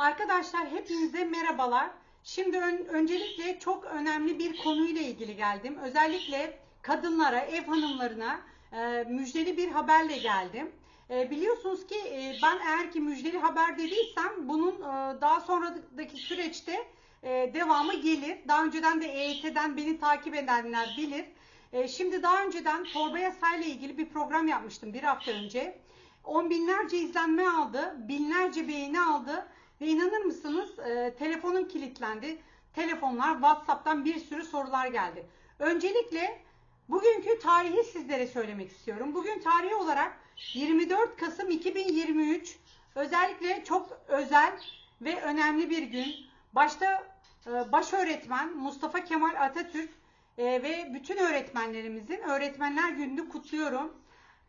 Arkadaşlar hepinize merhabalar. Şimdi ön- öncelikle çok önemli bir konuyla ilgili geldim. Özellikle kadınlara, ev hanımlarına e, müjdeli bir haberle geldim. E, biliyorsunuz ki e, ben eğer ki müjdeli haber dediysem bunun e, daha sonraki süreçte e, devamı gelir. Daha önceden de EYT'den beni takip edenler bilir. E, şimdi daha önceden torba yasayla ilgili bir program yapmıştım bir hafta önce. On binlerce izlenme aldı, binlerce beğeni aldı ve inanır mısınız e, telefonum kilitlendi. Telefonlar, WhatsApp'tan bir sürü sorular geldi. Öncelikle bugünkü tarihi sizlere söylemek istiyorum. Bugün tarihi olarak 24 Kasım 2023 özellikle çok özel ve önemli bir gün. Başta e, baş öğretmen Mustafa Kemal Atatürk e, ve bütün öğretmenlerimizin Öğretmenler Günü'nü kutluyorum.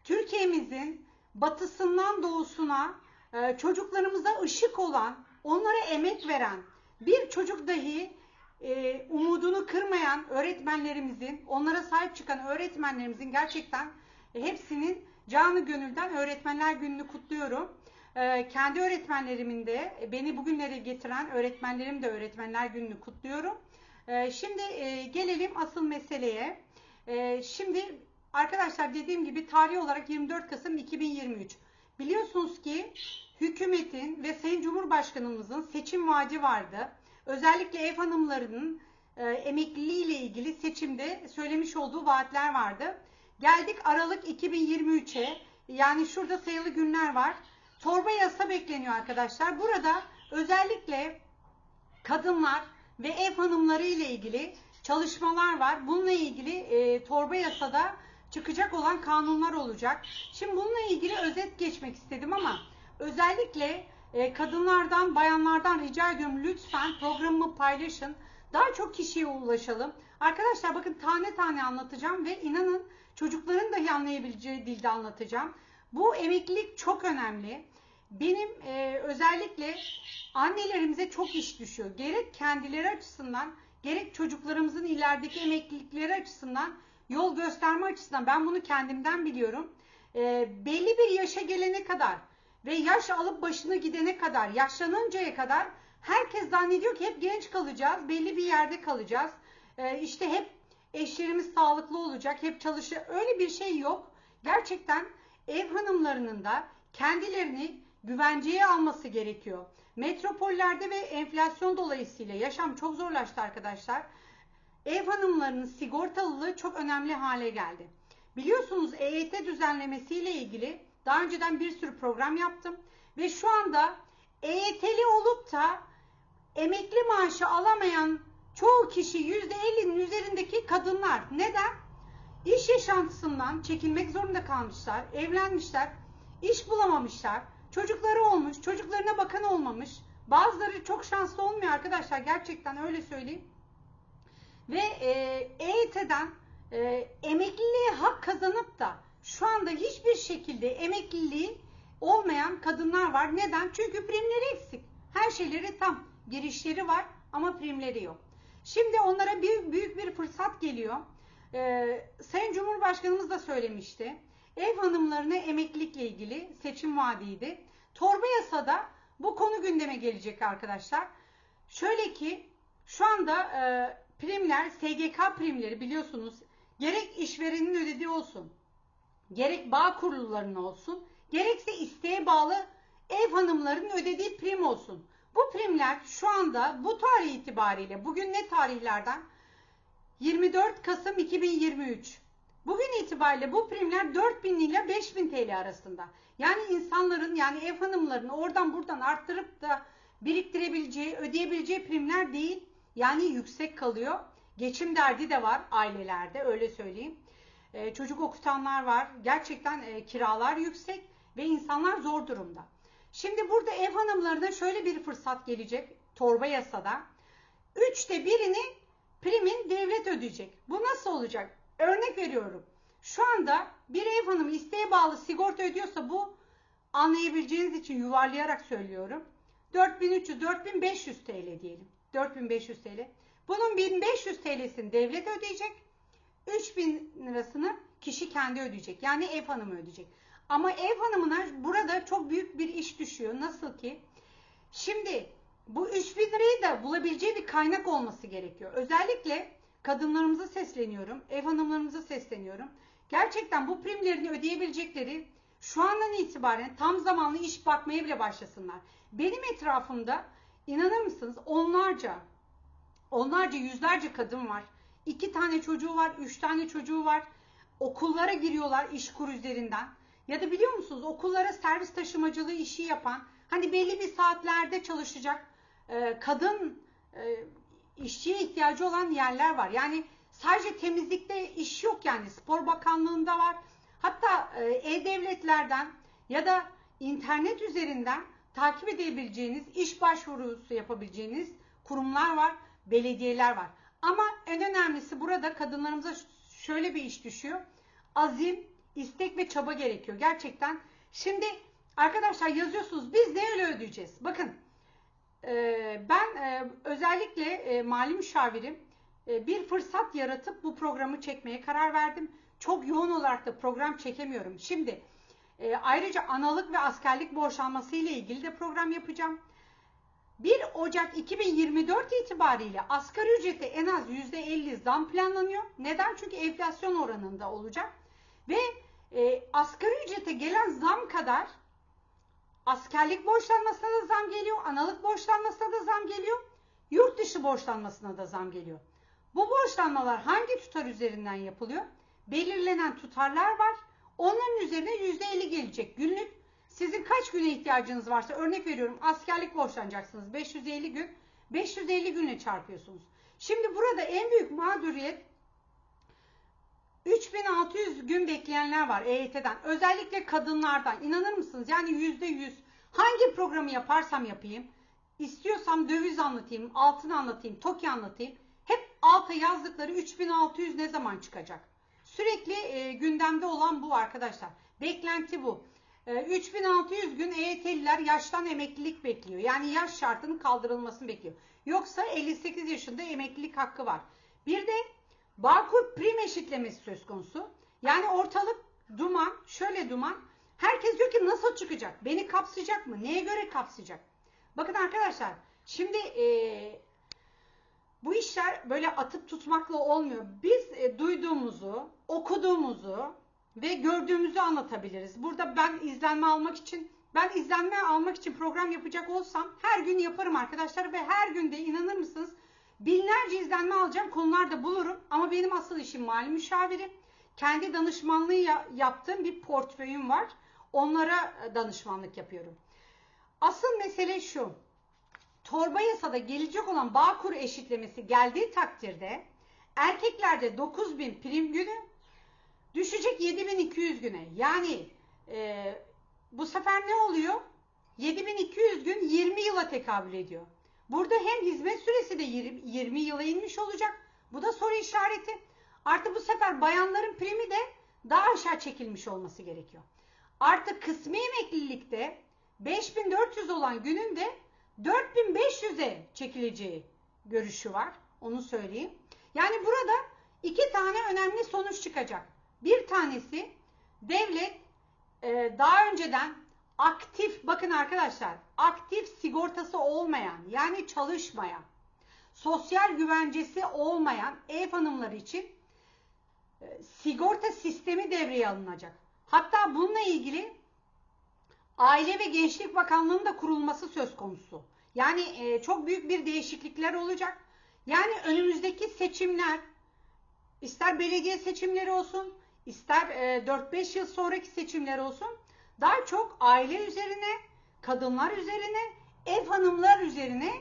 Türkiye'mizin batısından doğusuna e, çocuklarımıza ışık olan, onlara emek veren, bir çocuk dahi e, umudunu kırmayan öğretmenlerimizin, onlara sahip çıkan öğretmenlerimizin gerçekten hepsinin canı gönülden Öğretmenler Günü'nü kutluyorum. E, kendi öğretmenlerimin de beni bugünlere getiren öğretmenlerim de Öğretmenler Günü'nü kutluyorum. E, şimdi e, gelelim asıl meseleye. E, şimdi arkadaşlar dediğim gibi tarih olarak 24 Kasım 2023. Biliyorsunuz ki hükümetin ve Sayın Cumhurbaşkanımızın seçim vaadi vardı. Özellikle ev hanımlarının e, emekliliği ile ilgili seçimde söylemiş olduğu vaatler vardı. Geldik Aralık 2023'e. Yani şurada sayılı günler var. Torba yasa bekleniyor arkadaşlar. Burada özellikle kadınlar ve ev hanımları ile ilgili çalışmalar var. Bununla ilgili e, torba yasada çıkacak olan kanunlar olacak. Şimdi bununla ilgili özet geçmek istedim ama özellikle e, kadınlardan, bayanlardan rica ediyorum lütfen programımı paylaşın. Daha çok kişiye ulaşalım. Arkadaşlar bakın tane tane anlatacağım ve inanın çocukların dahi anlayabileceği dilde anlatacağım. Bu emeklilik çok önemli. Benim e, özellikle annelerimize çok iş düşüyor. Gerek kendileri açısından, gerek çocuklarımızın ilerideki emeklilikleri açısından, yol gösterme açısından ben bunu kendimden biliyorum. E, belli bir yaşa gelene kadar ve yaş alıp başına gidene kadar, yaşlanıncaya kadar herkes zannediyor ki hep genç kalacağız, belli bir yerde kalacağız. E, işte hep eşlerimiz sağlıklı olacak, hep çalışır. Öyle bir şey yok. Gerçekten ev hanımlarının da kendilerini güvenceye alması gerekiyor. Metropollerde ve enflasyon dolayısıyla yaşam çok zorlaştı arkadaşlar. Ev hanımlarının sigortalılığı çok önemli hale geldi. Biliyorsunuz EYT düzenlemesiyle ilgili daha önceden bir sürü program yaptım ve şu anda EYT'li olup da emekli maaşı alamayan çoğu kişi %50'nin üzerindeki kadınlar. Neden? İş yaşantısından çekilmek zorunda kalmışlar, evlenmişler, iş bulamamışlar, çocukları olmuş, çocuklarına bakan olmamış. Bazıları çok şanslı olmuyor arkadaşlar gerçekten öyle söyleyeyim. Ve e, EYT'den e, emekliliğe hak kazanıp da şu anda hiçbir şekilde emekliliği olmayan kadınlar var. Neden? Çünkü primleri eksik. Her şeyleri tam. Girişleri var ama primleri yok. Şimdi onlara büyük, büyük bir fırsat geliyor. Ee, Sayın Cumhurbaşkanımız da söylemişti. Ev hanımlarına emeklilikle ilgili seçim vaadiydi. Torba yasada bu konu gündeme gelecek arkadaşlar. Şöyle ki şu anda e, primler, SGK primleri biliyorsunuz gerek işverenin ödediği olsun, gerek bağ kurullarının olsun, gerekse isteğe bağlı ev hanımlarının ödediği prim olsun. Bu primler şu anda bu tarih itibariyle bugün ne tarihlerden? 24 Kasım 2023. Bugün itibariyle bu primler 4000 ile 5000 TL arasında. Yani insanların yani ev hanımlarının oradan buradan arttırıp da biriktirebileceği, ödeyebileceği primler değil. Yani yüksek kalıyor. Geçim derdi de var ailelerde öyle söyleyeyim. Ee, çocuk okutanlar var. Gerçekten e, kiralar yüksek ve insanlar zor durumda. Şimdi burada ev hanımlarına şöyle bir fırsat gelecek torba yasada. Üçte birini primin devlet ödeyecek. Bu nasıl olacak? Örnek veriyorum. Şu anda bir ev hanımı isteğe bağlı sigorta ödüyorsa bu anlayabileceğiniz için yuvarlayarak söylüyorum. 4300-4500 TL diyelim. 4500 TL. Bunun 1500 TL'sini devlet ödeyecek. 3000 lirasını kişi kendi ödeyecek. Yani ev hanımı ödeyecek. Ama ev hanımına burada çok büyük bir iş düşüyor. Nasıl ki? Şimdi bu 3000 lirayı da bulabileceği bir kaynak olması gerekiyor. Özellikle kadınlarımıza sesleniyorum, ev hanımlarımıza sesleniyorum. Gerçekten bu primlerini ödeyebilecekleri şu andan itibaren tam zamanlı iş bakmaya bile başlasınlar. Benim etrafımda inanır mısınız onlarca, onlarca yüzlerce kadın var. İki tane çocuğu var, üç tane çocuğu var. Okullara giriyorlar iş kur üzerinden. Ya da biliyor musunuz okullara servis taşımacılığı işi yapan, hani belli bir saatlerde çalışacak e, kadın e, işçiye ihtiyacı olan yerler var. Yani sadece temizlikte iş yok yani. Spor Bakanlığı'nda var. Hatta e, e-devletlerden ya da internet üzerinden takip edebileceğiniz, iş başvurusu yapabileceğiniz kurumlar var, belediyeler var. Ama en önemlisi burada kadınlarımıza şöyle bir iş düşüyor. Azim, istek ve çaba gerekiyor gerçekten. Şimdi arkadaşlar yazıyorsunuz biz ne öyle ödeyeceğiz? Bakın e, ben e, özellikle e, mali müşavirim bir fırsat yaratıp bu programı çekmeye karar verdim. Çok yoğun olarak da program çekemiyorum. Şimdi e, ayrıca analık ve askerlik borçlanması ile ilgili de program yapacağım. 1 Ocak 2024 itibariyle asgari ücrete en az %50 zam planlanıyor. Neden? Çünkü enflasyon oranında olacak. Ve e, asgari ücrete gelen zam kadar askerlik borçlanmasına da zam geliyor, analık borçlanmasına da zam geliyor, yurt dışı borçlanmasına da zam geliyor. Bu borçlanmalar hangi tutar üzerinden yapılıyor? Belirlenen tutarlar var. Onların üzerine %50 gelecek günlük. Sizin kaç güne ihtiyacınız varsa örnek veriyorum askerlik borçlanacaksınız 550 gün. 550 günle çarpıyorsunuz. Şimdi burada en büyük mağduriyet 3600 gün bekleyenler var EYT'den. Özellikle kadınlardan. İnanır mısınız? Yani %100 hangi programı yaparsam yapayım, istiyorsam döviz anlatayım, altın anlatayım, TOKİ anlatayım. Hep alta yazdıkları 3600 ne zaman çıkacak? Sürekli e, gündemde olan bu arkadaşlar. Beklenti bu. E, 3600 gün EYT'liler yaştan emeklilik bekliyor. Yani yaş şartının kaldırılmasını bekliyor. Yoksa 58 yaşında emeklilik hakkı var. Bir de Bağkur prim eşitlemesi söz konusu. Yani ortalık duman, şöyle duman. Herkes diyor ki nasıl çıkacak? Beni kapsayacak mı? Neye göre kapsayacak? Bakın arkadaşlar, şimdi e, bu işler böyle atıp tutmakla olmuyor. Biz e, duyduğumuzu, okuduğumuzu ve gördüğümüzü anlatabiliriz. Burada ben izlenme almak için ben izlenme almak için program yapacak olsam her gün yaparım arkadaşlar ve her günde inanır mısınız binlerce izlenme alacağım konularda bulurum ama benim asıl işim mali müşaviri. Kendi danışmanlığı yaptığım bir portföyüm var. Onlara e, danışmanlık yapıyorum. Asıl mesele şu torba yasada gelecek olan bağ kuru eşitlemesi geldiği takdirde erkeklerde 9000 prim günü düşecek 7200 güne. Yani e, bu sefer ne oluyor? 7200 gün 20 yıla tekabül ediyor. Burada hem hizmet süresi de 20, 20 yıla inmiş olacak. Bu da soru işareti. Artı bu sefer bayanların primi de daha aşağı çekilmiş olması gerekiyor. Artık kısmi emeklilikte 5400 olan günün de 4500'e çekileceği görüşü var. Onu söyleyeyim. Yani burada iki tane önemli sonuç çıkacak. Bir tanesi devlet e, daha önceden aktif bakın arkadaşlar aktif sigortası olmayan yani çalışmayan sosyal güvencesi olmayan ev hanımları için e, sigorta sistemi devreye alınacak. Hatta bununla ilgili Aile ve Gençlik Bakanlığı'nın da kurulması söz konusu. Yani e, çok büyük bir değişiklikler olacak. Yani önümüzdeki seçimler ister belediye seçimleri olsun, ister e, 4-5 yıl sonraki seçimler olsun daha çok aile üzerine, kadınlar üzerine, ev hanımlar üzerine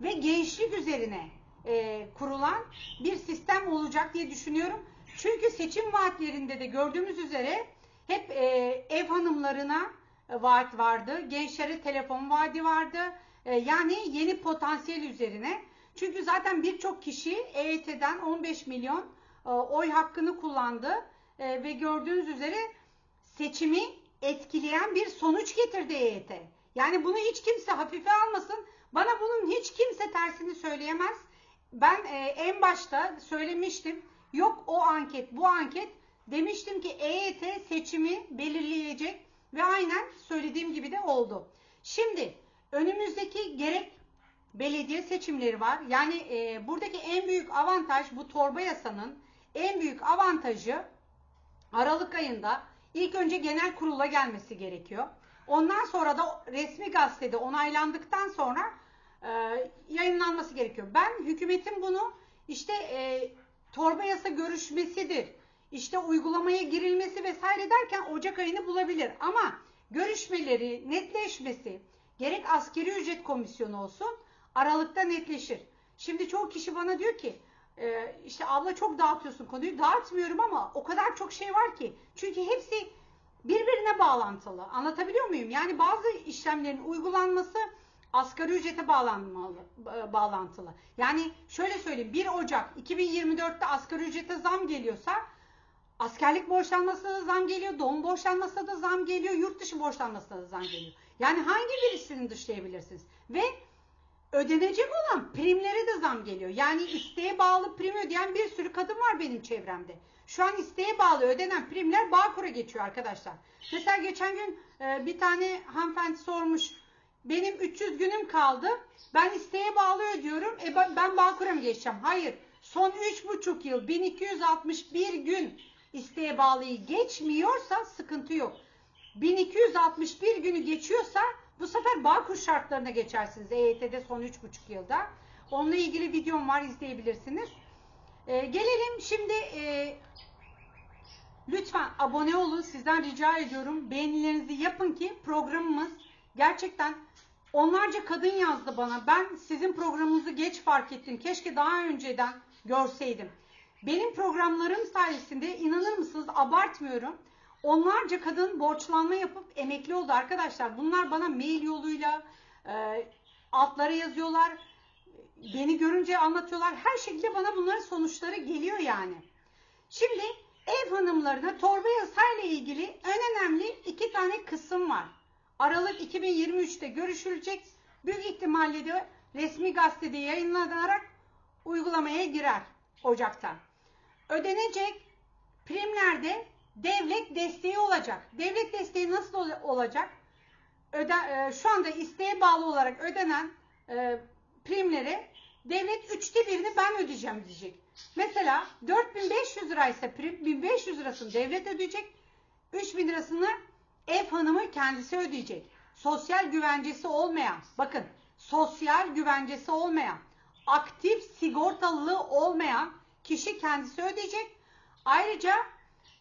ve gençlik üzerine e, kurulan bir sistem olacak diye düşünüyorum. Çünkü seçim vaatlerinde de gördüğümüz üzere hep e, ev hanımlarına vaat vardı. Gençlere telefon vaadi vardı. E, yani yeni potansiyel üzerine. Çünkü zaten birçok kişi EYT'den 15 milyon e, oy hakkını kullandı. E, ve gördüğünüz üzere seçimi etkileyen bir sonuç getirdi EYT. Yani bunu hiç kimse hafife almasın. Bana bunun hiç kimse tersini söyleyemez. Ben e, en başta söylemiştim. Yok o anket, bu anket. Demiştim ki EYT seçimi belirleyecek ve aynen söylediğim gibi de oldu. Şimdi önümüzdeki gerek belediye seçimleri var. Yani e, buradaki en büyük avantaj bu torba yasanın en büyük avantajı Aralık ayında ilk önce genel kurula gelmesi gerekiyor. Ondan sonra da resmi gazetede onaylandıktan sonra e, yayınlanması gerekiyor. Ben hükümetin bunu işte e, torba yasa görüşmesidir, işte uygulamaya girilmesi vesaire derken Ocak ayını bulabilir. Ama görüşmeleri, netleşmesi gerek askeri ücret komisyonu olsun Aralıkta netleşir. Şimdi çoğu kişi bana diyor ki e, işte abla çok dağıtıyorsun konuyu. Dağıtmıyorum ama o kadar çok şey var ki. Çünkü hepsi birbirine bağlantılı. Anlatabiliyor muyum? Yani bazı işlemlerin uygulanması asgari ücrete bağlanmalı, bağlantılı. Yani şöyle söyleyeyim 1 Ocak 2024'te asgari ücrete zam geliyorsa askerlik borçlanmasına da zam geliyor, doğum borçlanmasına da zam geliyor, yurt dışı borçlanmasına da zam geliyor. Yani hangi birisini dışlayabilirsiniz? Ve ödenecek olan primlere de zam geliyor. Yani isteğe bağlı prim ödeyen bir sürü kadın var benim çevremde. Şu an isteğe bağlı ödenen primler Bağkur'a geçiyor arkadaşlar. Mesela geçen gün e, bir tane hanımefendi sormuş. Benim 300 günüm kaldı. Ben isteğe bağlı ödüyorum. E ben Bağkur'a mı geçeceğim? Hayır. Son 3,5 yıl 1261 gün isteğe bağlıyı geçmiyorsa sıkıntı yok. 1261 günü geçiyorsa bu sefer Bağkur şartlarına geçersiniz EYT'de son 3,5 yılda. Onunla ilgili videom var izleyebilirsiniz. Ee, gelelim şimdi e, lütfen abone olun sizden rica ediyorum. Beğenilerinizi yapın ki programımız gerçekten onlarca kadın yazdı bana. Ben sizin programınızı geç fark ettim. Keşke daha önceden görseydim. Benim programlarım sayesinde inanır mısınız abartmıyorum. Onlarca kadın borçlanma yapıp emekli oldu arkadaşlar. Bunlar bana mail yoluyla e, altlara yazıyorlar. Beni görünce anlatıyorlar. Her şekilde bana bunların sonuçları geliyor yani. Şimdi ev hanımlarına torba yasayla ilgili en önemli iki tane kısım var. Aralık 2023'te görüşülecek. Büyük ihtimalle de resmi gazetede yayınlanarak uygulamaya girer Ocak'ta. Ödenecek primlerde devlet desteği olacak. Devlet desteği nasıl olacak? Öde, e, şu anda isteğe bağlı olarak ödenen e, primlere devlet üçte birini ben ödeyeceğim diyecek. Mesela 4500 liraysa prim 1500 lirasını devlet ödeyecek. 3000 lirasını ev hanımı kendisi ödeyecek. Sosyal güvencesi olmayan, bakın sosyal güvencesi olmayan, aktif sigortalılığı olmayan kişi kendisi ödeyecek. Ayrıca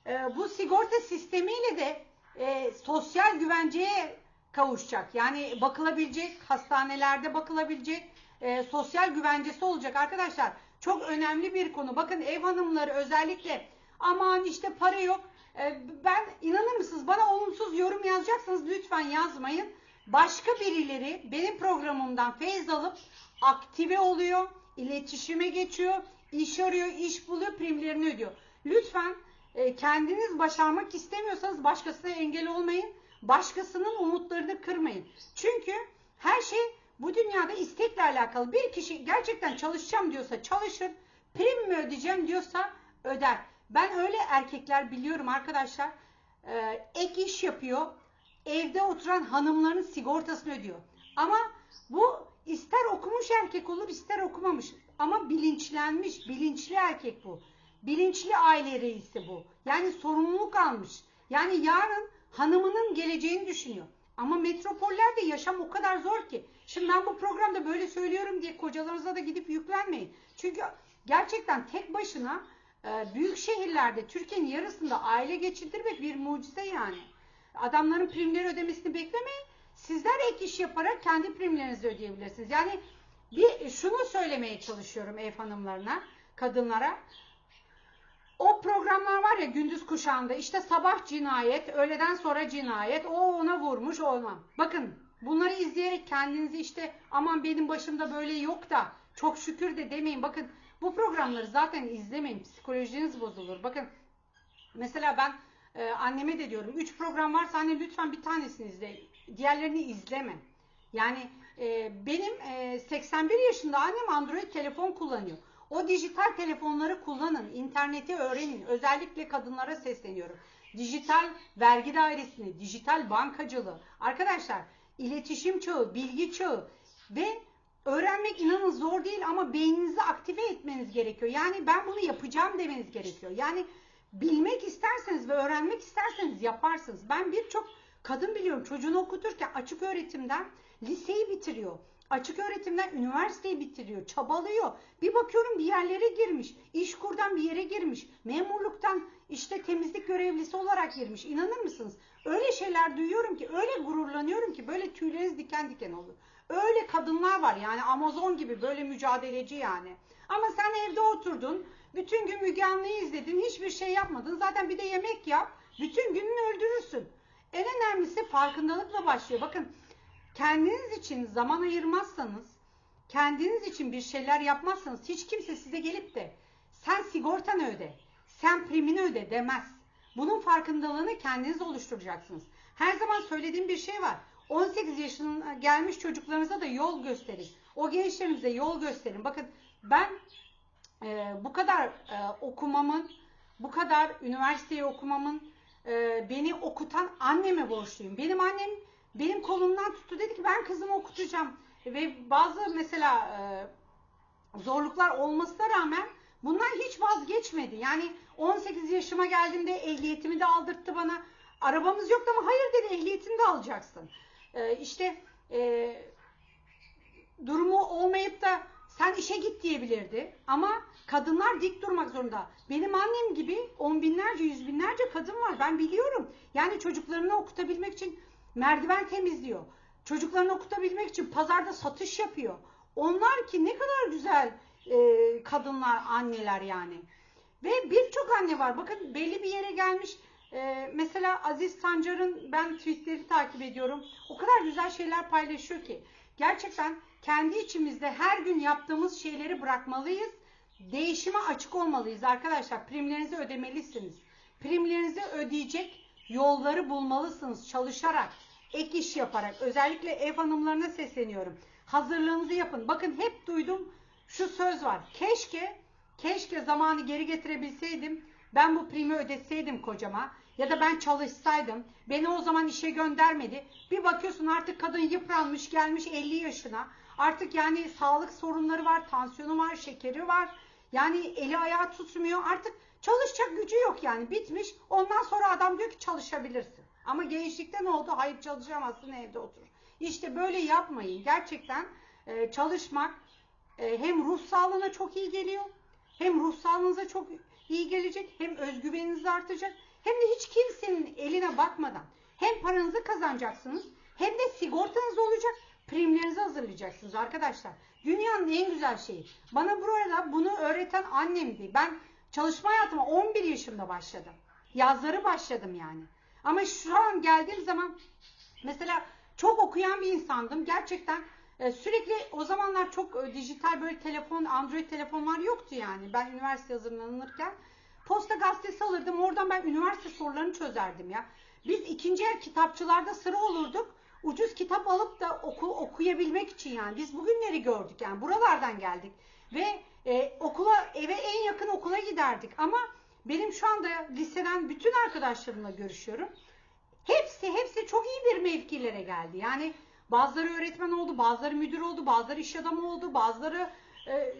e, bu sigorta sistemiyle de e, sosyal güvenceye kavuşacak. Yani bakılabilecek, hastanelerde bakılabilecek e, sosyal güvencesi olacak arkadaşlar. Çok önemli bir konu. Bakın ev hanımları özellikle aman işte para yok. E, ben inanır mısınız bana olumsuz yorum yazacaksanız lütfen yazmayın. Başka birileri benim programımdan feyz alıp aktive oluyor, iletişime geçiyor, iş arıyor, iş buluyor, primlerini ödüyor. Lütfen e, kendiniz başarmak istemiyorsanız başkasına engel olmayın. Başkasının umutlarını kırmayın. Çünkü her şey bu dünyada istekle alakalı. Bir kişi gerçekten çalışacağım diyorsa çalışır, prim mi ödeyeceğim diyorsa öder. Ben öyle erkekler biliyorum arkadaşlar. E, ek iş yapıyor, evde oturan hanımların sigortasını ödüyor. Ama bu ister okumuş erkek olur ister okumamış. Ama bilinçlenmiş, bilinçli erkek bu. Bilinçli aile reisi bu. Yani sorumluluk almış. Yani yarın hanımının geleceğini düşünüyor. Ama metropollerde yaşam o kadar zor ki. Şimdi ben bu programda böyle söylüyorum diye kocalarınıza da gidip yüklenmeyin. Çünkü gerçekten tek başına e, büyük şehirlerde Türkiye'nin yarısında aile geçindirmek bir mucize yani. Adamların primleri ödemesini beklemeyin. Sizler ek iş yaparak kendi primlerinizi ödeyebilirsiniz. Yani bir şunu söylemeye çalışıyorum ev hanımlarına, kadınlara. O programlar var ya gündüz kuşağında işte sabah cinayet, öğleden sonra cinayet, o ona vurmuş, ona. Bakın bunları izleyerek kendinizi işte aman benim başımda böyle yok da çok şükür de demeyin. Bakın bu programları zaten izlemeyin. Psikolojiniz bozulur. Bakın mesela ben e, anneme de diyorum 3 program varsa anne lütfen bir tanesini izle. Diğerlerini izleme. Yani e, benim e, 81 yaşında annem Android telefon kullanıyor. O dijital telefonları kullanın, interneti öğrenin. Özellikle kadınlara sesleniyorum. Dijital vergi dairesini, dijital bankacılığı. Arkadaşlar iletişim çağı, bilgi çağı ve öğrenmek inanın zor değil ama beyninizi aktive etmeniz gerekiyor. Yani ben bunu yapacağım demeniz gerekiyor. Yani bilmek isterseniz ve öğrenmek isterseniz yaparsınız. Ben birçok kadın biliyorum çocuğunu okuturken açık öğretimden liseyi bitiriyor. Açık öğretimden üniversiteyi bitiriyor, çabalıyor. Bir bakıyorum bir yerlere girmiş, işkurdan bir yere girmiş, memurluktan işte temizlik görevlisi olarak girmiş. İnanır mısınız? Öyle şeyler duyuyorum ki, öyle gururlanıyorum ki böyle tüyleriniz diken diken olur. Öyle kadınlar var yani Amazon gibi böyle mücadeleci yani. Ama sen evde oturdun, bütün gün Müge Anlı'yı izledin, hiçbir şey yapmadın. Zaten bir de yemek yap, bütün gününü öldürürsün. En önemlisi farkındalıkla başlıyor. Bakın kendiniz için zaman ayırmazsanız, kendiniz için bir şeyler yapmazsanız hiç kimse size gelip de sen sigortanı öde, sen primini öde demez. Bunun farkındalığını kendiniz oluşturacaksınız. Her zaman söylediğim bir şey var. 18 yaşına gelmiş çocuklarınıza da yol gösterin. O gençlerinize yol gösterin. Bakın ben e, bu kadar e, okumamın, bu kadar üniversiteyi okumamın e, beni okutan anneme borçluyum. Benim annem benim kolumdan tuttu dedi ki ben kızımı okutacağım. Ve bazı mesela e, zorluklar olmasına rağmen bundan hiç vazgeçmedi. Yani 18 yaşıma geldiğimde ehliyetimi de aldırttı bana. Arabamız yoktu ama hayır dedi ehliyetini de alacaksın. E, işte e, durumu olmayıp da sen işe git diyebilirdi. Ama kadınlar dik durmak zorunda. Benim annem gibi on binlerce, yüz binlerce kadın var. Ben biliyorum. Yani çocuklarını okutabilmek için merdiven temizliyor. Çocuklarını okutabilmek için pazarda satış yapıyor. Onlar ki ne kadar güzel e, kadınlar, anneler yani. Ve birçok anne var. Bakın belli bir yere gelmiş. E, mesela Aziz Sancar'ın ben tweetleri takip ediyorum. O kadar güzel şeyler paylaşıyor ki. Gerçekten kendi içimizde her gün yaptığımız şeyleri bırakmalıyız. Değişime açık olmalıyız arkadaşlar. Primlerinizi ödemelisiniz. Primlerinizi ödeyecek yolları bulmalısınız çalışarak, ek iş yaparak. Özellikle ev hanımlarına sesleniyorum. Hazırlığınızı yapın. Bakın hep duydum şu söz var. Keşke, keşke zamanı geri getirebilseydim. Ben bu primi ödetseydim kocama ya da ben çalışsaydım. Beni o zaman işe göndermedi. Bir bakıyorsun artık kadın yıpranmış gelmiş 50 yaşına. Artık yani sağlık sorunları var, tansiyonu var, şekeri var. Yani eli ayağı tutmuyor. Artık çalışacak gücü yok yani bitmiş. Ondan sonra adam diyor ki çalışabilirsin. Ama gençlikte ne oldu? Hayır çalışamazsın evde otur. İşte böyle yapmayın. Gerçekten e, çalışmak e, hem ruh sağlığına çok iyi geliyor. Hem ruh sağlığınıza çok iyi gelecek. Hem özgüveniniz artacak. Hem de hiç kimsenin eline bakmadan hem paranızı kazanacaksınız hem de sigortanız olacak. Primlerinizi hazırlayacaksınız arkadaşlar. Dünyanın en güzel şeyi. Bana burada bunu öğreten annemdi. Ben çalışma hayatıma 11 yaşımda başladım. Yazları başladım yani. Ama şu an geldiğim zaman mesela çok okuyan bir insandım. Gerçekten e, sürekli o zamanlar çok e, dijital böyle telefon, Android telefonlar yoktu yani. Ben üniversite hazırlanırken posta gazetesi alırdım. Oradan ben üniversite sorularını çözerdim ya. Biz ikinci el kitapçılarda sıra olurduk. Ucuz kitap alıp da oku, okuyabilmek için yani. Biz bugünleri gördük yani. Buralardan geldik. Ve e, okula eve en yakın okula giderdik. Ama benim şu anda liseden bütün arkadaşlarımla görüşüyorum. Hepsi hepsi çok iyi bir mevkilere geldi. Yani bazıları öğretmen oldu, bazıları müdür oldu, bazıları iş adamı oldu, bazıları e,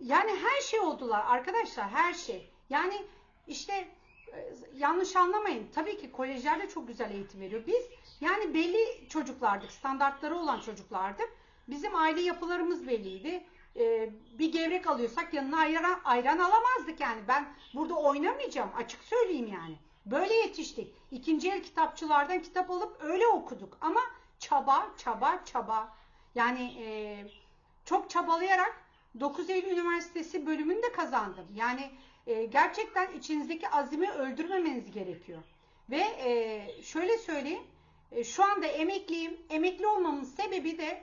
yani her şey oldular arkadaşlar her şey. Yani işte e, yanlış anlamayın. Tabii ki kolejler de çok güzel eğitim veriyor. Biz yani belli çocuklardık, standartları olan çocuklardık. Bizim aile yapılarımız belliydi. Ee, bir gevrek alıyorsak yanına ayran, ayran alamazdık yani. Ben burada oynamayacağım açık söyleyeyim yani. Böyle yetiştik. İkinci el kitapçılardan kitap alıp öyle okuduk. Ama çaba, çaba, çaba. Yani e, çok çabalayarak 9 Eylül Üniversitesi bölümünü de kazandım. Yani e, gerçekten içinizdeki azimi öldürmemeniz gerekiyor. Ve e, şöyle söyleyeyim. E, şu anda emekliyim. Emekli olmamın sebebi de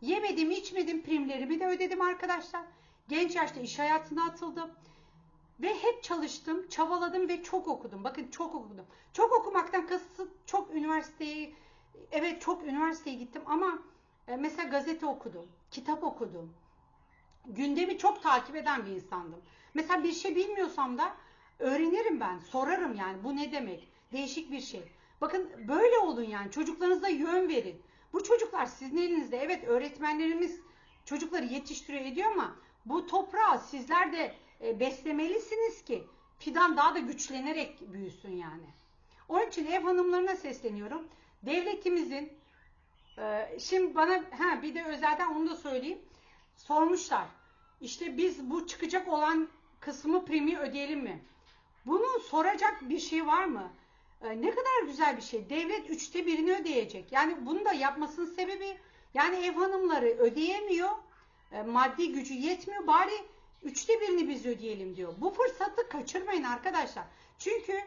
yemedim, içmedim, primlerimi de ödedim arkadaşlar. Genç yaşta iş hayatına atıldım. Ve hep çalıştım, çabaladım ve çok okudum. Bakın çok okudum. Çok okumaktan kasıt çok üniversiteyi, evet çok üniversiteye gittim ama e, mesela gazete okudum, kitap okudum. Gündemi çok takip eden bir insandım. Mesela bir şey bilmiyorsam da öğrenirim ben, sorarım yani bu ne demek? Değişik bir şey. Bakın böyle olun yani çocuklarınıza yön verin. Bu çocuklar sizin elinizde. Evet öğretmenlerimiz çocukları yetiştiriyor ediyor ama bu toprağı sizler de e, beslemelisiniz ki fidan daha da güçlenerek büyüsün yani. Onun için ev hanımlarına sesleniyorum. Devletimizin e, şimdi bana ha bir de özelden onu da söyleyeyim. Sormuşlar. İşte biz bu çıkacak olan kısmı primi ödeyelim mi? Bunu soracak bir şey var mı? E, ne kadar güzel bir şey. Devlet üçte birini ödeyecek. Yani bunu da yapmasının sebebi yani ev hanımları ödeyemiyor. E, maddi gücü yetmiyor. Bari üçte birini biz ödeyelim diyor. Bu fırsatı kaçırmayın arkadaşlar. Çünkü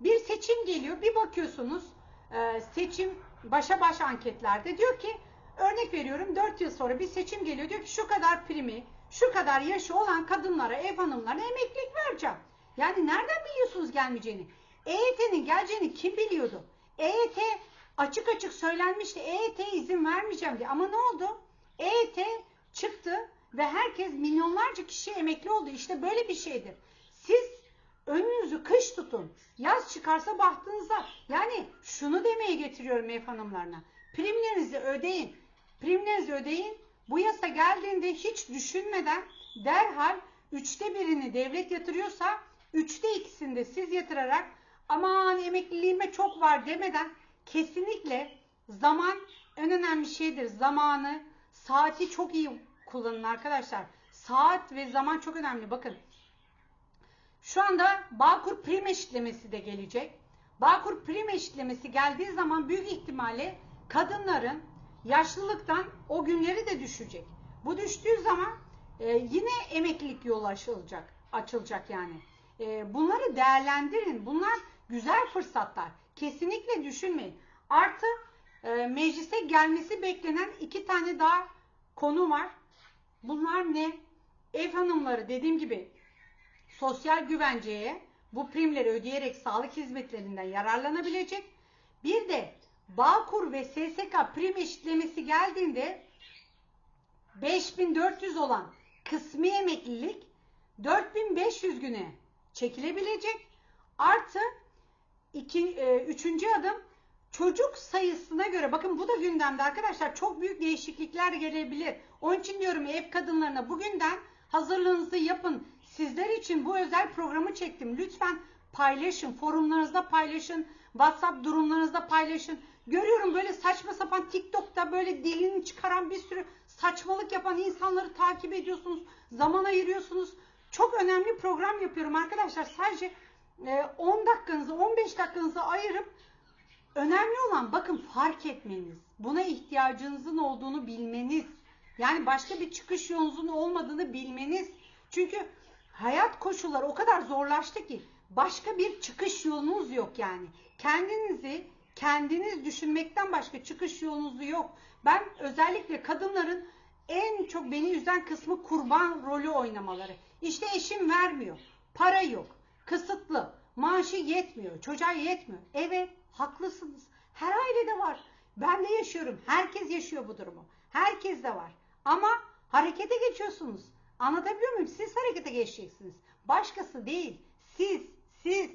bir seçim geliyor. Bir bakıyorsunuz e, seçim başa baş anketlerde diyor ki örnek veriyorum 4 yıl sonra bir seçim geliyor. Diyor ki şu kadar primi, şu kadar yaşı olan kadınlara, ev hanımlarına emeklilik vereceğim. Yani nereden biliyorsunuz gelmeyeceğini? EYT'nin geleceğini kim biliyordu? EYT açık açık söylenmişti. EYT izin vermeyeceğim diye. Ama ne oldu? EYT çıktı ve herkes milyonlarca kişi emekli oldu. İşte böyle bir şeydir. Siz önünüzü kış tutun. Yaz çıkarsa bahtınıza. Yani şunu demeye getiriyorum ev hanımlarına. Primlerinizi ödeyin. Primlerinizi ödeyin. Bu yasa geldiğinde hiç düşünmeden derhal üçte birini devlet yatırıyorsa üçte ikisini de siz yatırarak aman emekliliğime çok var demeden kesinlikle zaman en önemli şeydir. Zamanı, saati çok iyi kullanın arkadaşlar. Saat ve zaman çok önemli. Bakın şu anda Bağkur prim eşitlemesi de gelecek. Bağkur prim eşitlemesi geldiği zaman büyük ihtimalle kadınların yaşlılıktan o günleri de düşecek. Bu düştüğü zaman e, yine emeklilik yolu açılacak, açılacak yani. E, bunları değerlendirin. Bunlar güzel fırsatlar. Kesinlikle düşünmeyin. Artı e, meclise gelmesi beklenen iki tane daha konu var. Bunlar ne? Ev hanımları dediğim gibi sosyal güvenceye bu primleri ödeyerek sağlık hizmetlerinden yararlanabilecek. Bir de Bağkur ve SSK prim eşitlemesi geldiğinde 5400 olan kısmi emeklilik 4500 güne çekilebilecek. Artı iki, e, üçüncü adım çocuk sayısına göre bakın bu da gündemde arkadaşlar çok büyük değişiklikler gelebilir. Onun için diyorum ev kadınlarına bugünden hazırlığınızı yapın. Sizler için bu özel programı çektim. Lütfen paylaşın. Forumlarınızda paylaşın. WhatsApp durumlarınızda paylaşın. Görüyorum böyle saçma sapan TikTok'ta böyle dilini çıkaran bir sürü saçmalık yapan insanları takip ediyorsunuz. Zaman ayırıyorsunuz. Çok önemli program yapıyorum arkadaşlar. Sadece 10 dakikanızı 15 dakikanızı ayırıp önemli olan bakın fark etmeniz. Buna ihtiyacınızın olduğunu bilmeniz. Yani başka bir çıkış yolunuzun olmadığını bilmeniz. Çünkü hayat koşulları o kadar zorlaştı ki başka bir çıkış yolunuz yok yani. Kendinizi kendiniz düşünmekten başka çıkış yolunuz yok. Ben özellikle kadınların en çok beni üzen kısmı kurban rolü oynamaları. İşte eşim vermiyor. Para yok. Kısıtlı. Maaşı yetmiyor. Çocuğa yetmiyor. Evet haklısınız. Her ailede var. Ben de yaşıyorum. Herkes yaşıyor bu durumu. Herkes de var. Ama harekete geçiyorsunuz. Anlatabiliyor muyum? Siz harekete geçeceksiniz. Başkası değil. Siz, siz.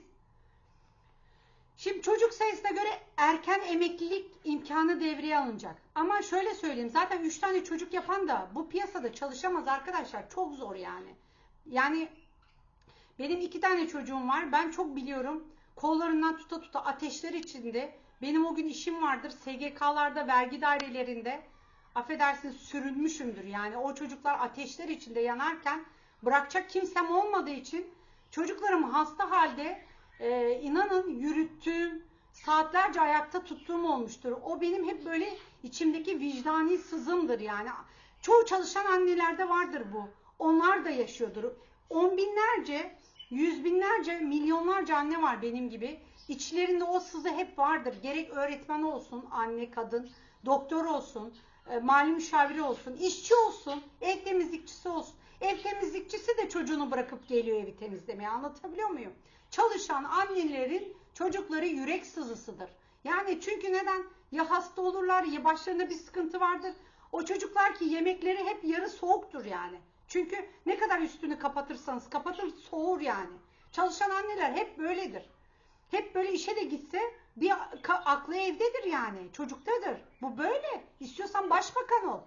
Şimdi çocuk sayısına göre erken emeklilik imkanı devreye alınacak. Ama şöyle söyleyeyim. Zaten 3 tane çocuk yapan da bu piyasada çalışamaz arkadaşlar. Çok zor yani. Yani benim iki tane çocuğum var. Ben çok biliyorum. Kollarından tuta tuta ateşler içinde. Benim o gün işim vardır. SGK'larda, vergi dairelerinde affedersiniz sürünmüşümdür. Yani o çocuklar ateşler içinde yanarken bırakacak kimsem olmadığı için çocuklarım hasta halde e, inanın yürüttüğüm, saatlerce ayakta tuttuğum olmuştur. O benim hep böyle içimdeki vicdani sızımdır yani. Çoğu çalışan annelerde vardır bu. Onlar da yaşıyordur. On binlerce, yüz binlerce, milyonlarca anne var benim gibi. İçlerinde o sızı hep vardır. Gerek öğretmen olsun, anne, kadın, doktor olsun, e, mali müşaviri olsun, işçi olsun, ev temizlikçisi olsun. Ev temizlikçisi de çocuğunu bırakıp geliyor evi temizlemeye. Anlatabiliyor muyum? Çalışan annelerin çocukları yürek sızısıdır. Yani çünkü neden? Ya hasta olurlar ya başlarında bir sıkıntı vardır. O çocuklar ki yemekleri hep yarı soğuktur yani. Çünkü ne kadar üstünü kapatırsanız kapatır soğur yani. Çalışan anneler hep böyledir. Hep böyle işe de gitse bir aklı evdedir yani. Çocuktadır. Bu böyle. İstiyorsan başbakan ol.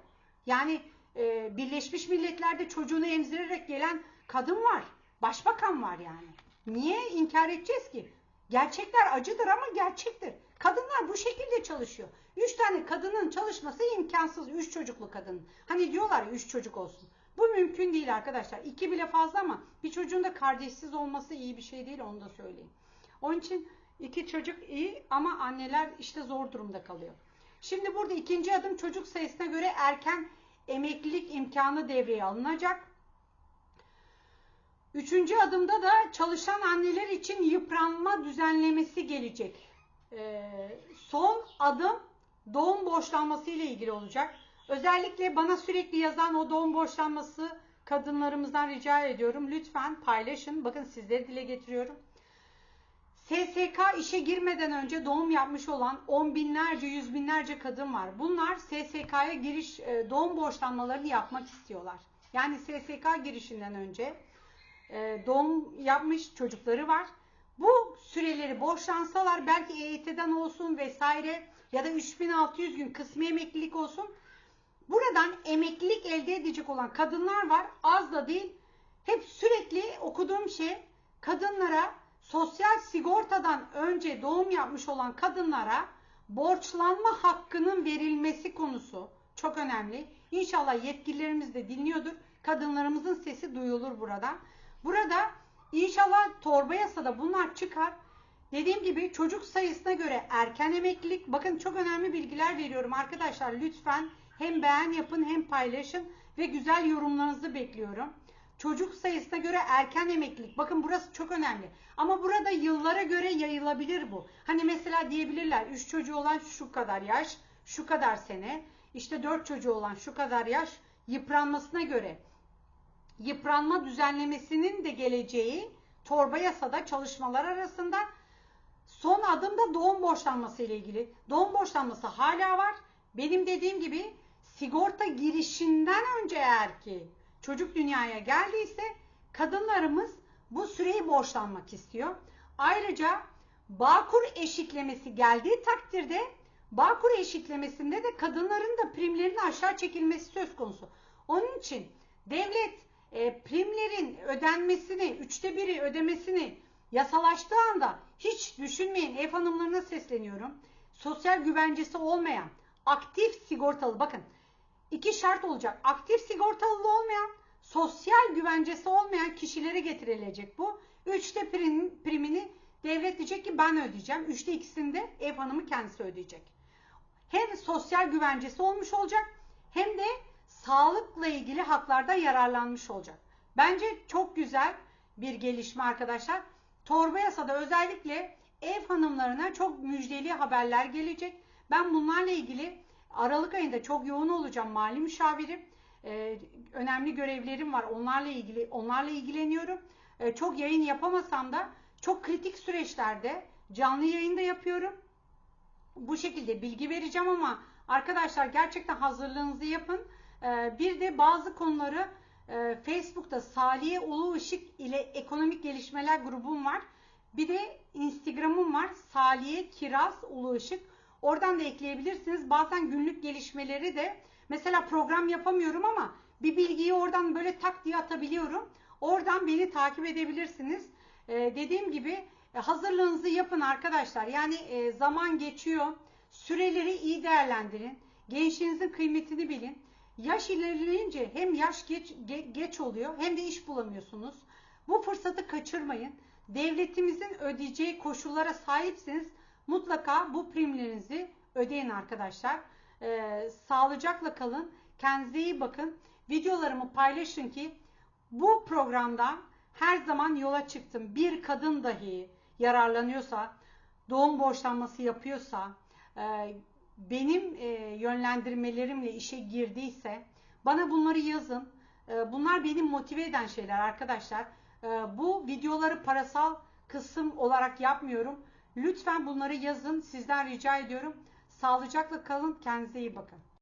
Yani e, Birleşmiş Milletler'de çocuğunu emzirerek gelen kadın var. Başbakan var yani. Niye inkar edeceğiz ki? Gerçekler acıdır ama gerçektir. Kadınlar bu şekilde çalışıyor. Üç tane kadının çalışması imkansız. Üç çocuklu kadın. Hani diyorlar ya üç çocuk olsun. Bu mümkün değil arkadaşlar. İki bile fazla ama bir çocuğun da kardeşsiz olması iyi bir şey değil onu da söyleyeyim. Onun için iki çocuk iyi ama anneler işte zor durumda kalıyor. Şimdi burada ikinci adım çocuk sayısına göre erken emeklilik imkanı devreye alınacak. Üçüncü adımda da çalışan anneler için yıpranma düzenlemesi gelecek. Ee, son adım doğum borçlanması ile ilgili olacak. Özellikle bana sürekli yazan o doğum borçlanması kadınlarımızdan rica ediyorum. Lütfen paylaşın. Bakın sizleri dile getiriyorum. SSK işe girmeden önce doğum yapmış olan on binlerce, yüz binlerce kadın var. Bunlar SSK'ya giriş, e, doğum borçlanmalarını yapmak istiyorlar. Yani SSK girişinden önce e, doğum yapmış çocukları var. Bu süreleri borçlansalar belki EYT'den olsun vesaire ya da 3600 gün kısmi emeklilik olsun. Buradan emeklilik elde edecek olan kadınlar var. Az da değil. Hep sürekli okuduğum şey kadınlara sosyal sigortadan önce doğum yapmış olan kadınlara borçlanma hakkının verilmesi konusu çok önemli. İnşallah yetkililerimiz de dinliyordur. Kadınlarımızın sesi duyulur burada. Burada inşallah torba yasada bunlar çıkar. Dediğim gibi çocuk sayısına göre erken emeklilik. Bakın çok önemli bilgiler veriyorum arkadaşlar. Lütfen hem beğen yapın hem paylaşın ve güzel yorumlarınızı bekliyorum. Çocuk sayısına göre erken emeklilik. Bakın burası çok önemli. Ama burada yıllara göre yayılabilir bu. Hani mesela diyebilirler 3 çocuğu olan şu kadar yaş, şu kadar sene. İşte 4 çocuğu olan şu kadar yaş yıpranmasına göre. Yıpranma düzenlemesinin de geleceği torba yasada çalışmalar arasında son adımda doğum borçlanması ile ilgili. Doğum borçlanması hala var. Benim dediğim gibi sigorta girişinden önce eğer ki çocuk dünyaya geldiyse kadınlarımız bu süreyi borçlanmak istiyor. Ayrıca Bağkur eşitlemesi geldiği takdirde Bağkur eşitlemesinde de kadınların da primlerinin aşağı çekilmesi söz konusu. Onun için devlet e, primlerin ödenmesini, üçte biri ödemesini yasalaştığı anda hiç düşünmeyin ev hanımlarına sesleniyorum. Sosyal güvencesi olmayan, aktif sigortalı bakın iki şart olacak. Aktif sigortalı olmayan, sosyal güvencesi olmayan kişilere getirilecek bu. Üçte prim, primini devlet diyecek ki ben ödeyeceğim. Üçte ikisini de ev hanımı kendisi ödeyecek. Hem sosyal güvencesi olmuş olacak hem de sağlıkla ilgili haklarda yararlanmış olacak. Bence çok güzel bir gelişme arkadaşlar. Torba yasada özellikle ev hanımlarına çok müjdeli haberler gelecek. Ben bunlarla ilgili Aralık ayında çok yoğun olacağım mali müşavirim. Ee, önemli görevlerim var. Onlarla ilgili onlarla ilgileniyorum. Ee, çok yayın yapamasam da çok kritik süreçlerde canlı yayında yapıyorum. Bu şekilde bilgi vereceğim ama arkadaşlar gerçekten hazırlığınızı yapın. Ee, bir de bazı konuları e, Facebook'ta Saliye Ulu Işık ile Ekonomik Gelişmeler grubum var. Bir de Instagram'ım var. Saliye Kiraz Ulu Işık. Oradan da ekleyebilirsiniz. Bazen günlük gelişmeleri de mesela program yapamıyorum ama bir bilgiyi oradan böyle tak diye atabiliyorum. Oradan beni takip edebilirsiniz. Ee, dediğim gibi e, hazırlığınızı yapın arkadaşlar. Yani e, zaman geçiyor. Süreleri iyi değerlendirin. Gençliğinizin kıymetini bilin. Yaş ilerleyince hem yaş geç, ge, geç oluyor hem de iş bulamıyorsunuz. Bu fırsatı kaçırmayın. Devletimizin ödeyeceği koşullara sahipsiniz. Mutlaka bu primlerinizi ödeyin arkadaşlar. Ee, sağlıcakla kalın. Kendinize iyi bakın. Videolarımı paylaşın ki bu programdan her zaman yola çıktım. Bir kadın dahi yararlanıyorsa, doğum borçlanması yapıyorsa, e, benim e, yönlendirmelerimle işe girdiyse bana bunları yazın. E, bunlar beni motive eden şeyler arkadaşlar. Bu videoları parasal kısım olarak yapmıyorum. Lütfen bunları yazın. Sizden rica ediyorum. Sağlıcakla kalın. Kendinize iyi bakın.